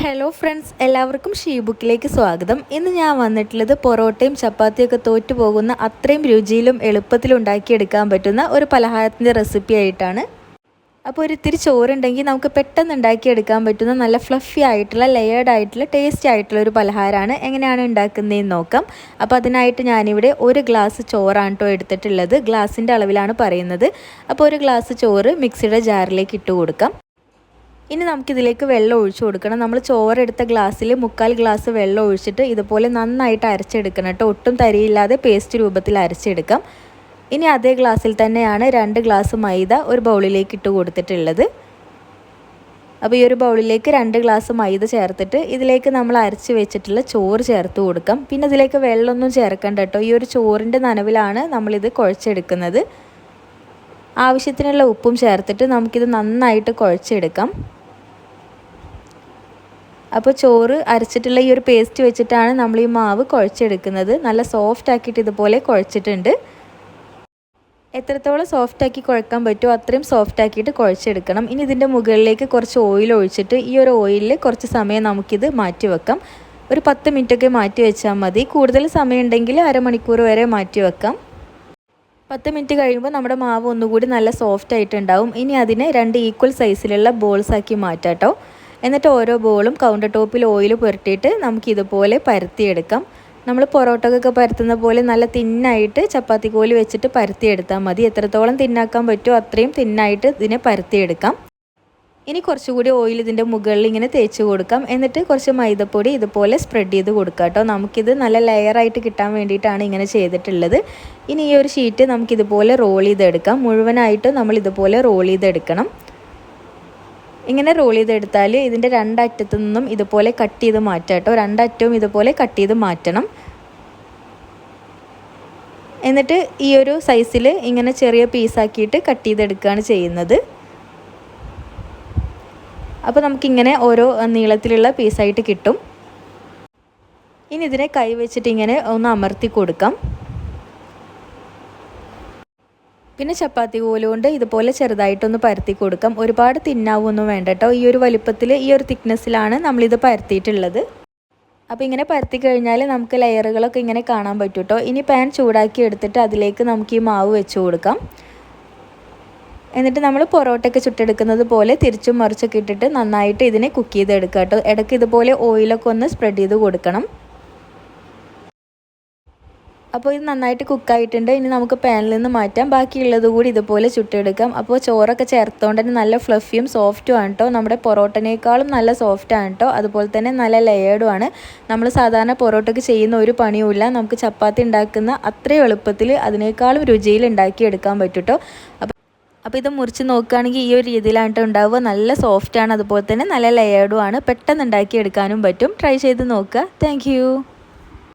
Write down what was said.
Hello friends എല്ലാവർക്കും she ബുക്കിലേക്ക് സ്വാഗതം. ഇന്ന് ഞാൻ വന്നിട്ടുള്ളത് പൊറോട്ടയും ചപ്പാത്തിയൊക്കെ തോറ്റു പോകുന്ന അത്രയും രുചിയിലും എളുപ്പത്തിലും ഉണ്ടാക്കിയെടുക്കാൻ പറ്റുന്ന ഒരു പലഹാരത്തിന്റെ റെസിപ്പി ആയിട്ടാണ്. അപ്പോൾ ഒരു ഇത്തിരി ചോറുണ്ടെങ്കിൽ നമുക്ക് പെട്ടെന്ന് ഉണ്ടാക്കിയെടുക്കാൻ പറ്റുന്ന നല്ല ഫ്ലഫി ആയിട്ടുള്ള ലെയേർഡ് ആയിട്ടുള്ള ടേസ്റ്റി ആയിട്ടുള്ള ഒരു പലഹാരമാണ് എങ്ങനെയാണ് ഉണ്ടാക്കുന്നതെന്ന് നോക്കാം. അപ്പോൾ അതിനായിട്ട് ഞാനിവിടെ ഒരു ഗ്ലാസ് ചോറാണ് കേട്ടോ എടുത്തിട്ടുള്ളത്. ഗ്ലാസിന്റെ അളവിലാണ് പറയുന്നത്. അപ്പോൾ ഒരു ഗ്ലാസ് ചോറ് മിക്സിയുടെ ജാറിലേക്ക് ഇട്ട് കൊടുക്കാം. ഇനി നമുക്കിതിലേക്ക് വെള്ളം ഒഴിച്ചു കൊടുക്കണം. നമ്മൾ ചോറെടുത്ത ഗ്ലാസ്സിൽ മുക്കാൽ ഗ്ലാസ് വെള്ളം ഒഴിച്ചിട്ട് ഇതുപോലെ നന്നായിട്ട് അരച്ചെടുക്കണം കേട്ടോ. ഒട്ടും തരിയില്ലാതെ പേസ്റ്റ് രൂപത്തിൽ അരച്ചെടുക്കാം. ഇനി അതേ ഗ്ലാസ്സിൽ തന്നെയാണ് രണ്ട് ഗ്ലാസ് മൈദ ഒരു ബൗളിലേക്ക് ഇട്ട് കൊടുത്തിട്ടുള്ളത്. അപ്പോൾ ഈ ഒരു ബൗളിലേക്ക് രണ്ട് ഗ്ലാസ് മൈദ ചേർത്തിട്ട് ഇതിലേക്ക് നമ്മൾ അരച്ച് വെച്ചിട്ടുള്ള ചോറ് ചേർത്ത് കൊടുക്കാം. പിന്നെ ഇതിലേക്ക് വെള്ളമൊന്നും ചേർക്കണ്ട കേട്ടോ. ഈ ഒരു ചോറിന്റെ നനവിലാണ് നമ്മളിത് കുഴച്ചെടുക്കുന്നത്. ആവശ്യത്തിനുള്ള ഉപ്പും ചേർത്തിട്ട് നമുക്കിത് നന്നായിട്ട് കുഴച്ചെടുക്കാം. അപ്പോൾ ചോറ് അരച്ചിട്ടുള്ള ഈ ഒരു പേസ്റ്റ് വെച്ചിട്ടാണ് നമ്മൾ ഈ മാവ് കുഴച്ചെടുക്കുന്നത്. നല്ല സോഫ്റ്റ് ആക്കിയിട്ട് ഇതുപോലെ കുഴച്ചിട്ടുണ്ട്. എത്രത്തോളം സോഫ്റ്റ് ആക്കി കുഴക്കാൻ പറ്റുമോ അത്രയും സോഫ്റ്റ് ആക്കിയിട്ട് കുഴച്ചെടുക്കണം. ഇനി ഇതിന്റെ മുകളിലേക്ക് കുറച്ച് ഓയിൽ ഒഴിച്ചിട്ട് ഈ ഒരു ഓയിലിൽ കുറച്ച് സമയം നമുക്കിത് മാറ്റി വെക്കാം. ഒരു പത്ത് മിനിറ്റൊക്കെ മാറ്റി വെച്ചാൽ മതി. കൂടുതൽ സമയം ഉണ്ടെങ്കിൽ അരമണിക്കൂർ വരെ മാറ്റി വെക്കാം. പത്ത് മിനിറ്റ് കഴിയുമ്പോൾ നമ്മുടെ മാവ് ഒന്നുകൂടി നല്ല സോഫ്റ്റ് ആയിട്ടുണ്ടാവും. ഇനി അതിനെ രണ്ട് ഈക്വൽ സൈസിലുള്ള ബോൾസ് ആക്കി മാറ്റാം കേട്ടോ എന്നിട്ട് ഓരോ ബോളും കൗണ്ടർ ടോപ്പിൽ ഓയിൽ പുരട്ടിയിട്ട് നമുക്ക് ഇതുപോലെ പരത്തിയെടുക്കാം. നമ്മൾ പൊറോട്ടക്കൊക്കെ പരത്തുന്ന പോലെ നല്ല തിന്നായിട്ട് ചപ്പാത്തി കോലി വെച്ചിട്ട് പരത്തിയെടുത്താൽ മതി. എത്രത്തോളം തിന്നാക്കാൻ പറ്റുമോ അത്രയും തിന്നായിട്ട് ഇതിനെ പരത്തിയെടുക്കാം. ഇനി കുറച്ചുകൂടി ഓയിൽ ഇതിന്റെ മുകളിൽ ഇങ്ങനെ തേച്ച് കൊടുക്കാം. എന്നിട്ട് കുറച്ച് മൈദപ്പൊടി ഇതുപോലെ സ്പ്രെഡ് ചെയ്ത് കൊടുക്കാം കേട്ടോ. നമുക്കിത് നല്ല ലെയറായിട്ട് കിട്ടാൻ വേണ്ടിയിട്ടാണ് ഇങ്ങനെ ചെയ്തിട്ടുള്ളത്. ഇനി ഈ ഒരു ഷീറ്റ് നമുക്കിതുപോലെ റോൾ ചെയ്തെടുക്കാം. മുഴുവനായിട്ട് നമ്മൾ ഇതുപോലെ റോൾ ചെയ്തെടുക്കണം. ഇങ്ങനെ റോൾ ചെയ്തെടുത്താൽ ഇതിന്റെ രണ്ടറ്റത്തു നിന്നും ഇതുപോലെ കട്ട് ചെയ്ത് മാറ്റാം കേട്ടോ. രണ്ടറ്റവും ഇതുപോലെ കട്ട് ചെയ്ത് മാറ്റണം. എന്നിട്ട് ഈ ഒരു സൈസിൽ ഇങ്ങനെ ചെറിയ പീസാക്കിയിട്ട് കട്ട് ചെയ്തെടുക്കുകയാണ് ചെയ്യുന്നത്. അപ്പോൾ നമുക്കിങ്ങനെ ഓരോ നീളത്തിലുള്ള പീസായിട്ട് കിട്ടും. ഇനി ഇതിനെ കൈ വെച്ചിട്ട് ഇങ്ങനെ ഒന്ന് അമർത്തി കൊടുക്കാം. പിന്നെ ചപ്പാത്തി കൊണ്ട് ഇതുപോലെ ചെറുതായിട്ടൊന്ന് പരത്തി കൊടുക്കാം. ഒരുപാട് തിന്നാവൊന്നും വേണ്ട കേട്ടോ. ഈ ഒരു വലിപ്പത്തിൽ ഈ ഒരു തിക്നെസ്സിലാണ് നമ്മളിത് പരത്തിയിട്ടുള്ളത്. അപ്പോൾ ഇങ്ങനെ പരത്തി കഴിഞ്ഞാൽ നമുക്ക് ലെയറുകളൊക്കെ ഇങ്ങനെ കാണാൻ പറ്റും കേട്ടോ. ഇനി പാൻ ചൂടാക്കി എടുത്തിട്ട് അതിലേക്ക് നമുക്ക് ഈ മാവ് വെച്ച് കൊടുക്കാം. എന്നിട്ട് നമ്മൾ പൊറോട്ടയ്ക്ക് ചുട്ടെടുക്കുന്നത് പോലെ തിരിച്ചും മറിച്ചൊക്കെ ഇട്ടിട്ട് നന്നായിട്ട് ഇതിനെ കുക്ക് ചെയ്തെടുക്കുക കേട്ടോ. ഇടയ്ക്ക് ഇതുപോലെ ഓയിലൊക്കെ ഒന്ന് സ്പ്രെഡ് ചെയ്ത് കൊടുക്കണം. അപ്പോൾ ഇത് നന്നായിട്ട് കുക്കായിട്ടുണ്ട് ഇനി നമുക്ക് പാനിൽ നിന്ന് മാറ്റാം. ബാക്കിയുള്ളത് കൂടി ഇതുപോലെ ചുട്ടെടുക്കാം. അപ്പോൾ ചോറൊക്കെ ചേർത്തുകൊണ്ട് തന്നെ നല്ല ഫ്ലഫിയും സോഫ്റ്റും ആണ് കേട്ടോ. നമ്മുടെ പൊറോട്ടനേക്കാളും നല്ല സോഫ്റ്റ് ആണ് കേട്ടോ. അതുപോലെ തന്നെ നല്ല ലെയേർഡും ആണ്. നമ്മൾ സാധാരണ പൊറോട്ടയ്ക്ക് ചെയ്യുന്ന ഒരു പണിയുമില്ല നമുക്ക് ചപ്പാത്തി ഉണ്ടാക്കുന്ന അത്രയും എളുപ്പത്തിൽ അതിനേക്കാളും രുചിയിൽ ഉണ്ടാക്കിയെടുക്കാൻ പറ്റും കേട്ടോ. ഇത് മുറിച്ച് നോക്കുകയാണെങ്കിൽ ഈ ഒരു രീതിയിലായിട്ട് ഉണ്ടാവുക. നല്ല സോഫ്റ്റാണ് അതുപോലെ തന്നെ നല്ല ലെയേർഡും ആണ്. പെട്ടെന്ന് ഉണ്ടാക്കിയെടുക്കാനും പറ്റും. ട്രൈ ചെയ്ത് നോക്കുക. താങ്ക്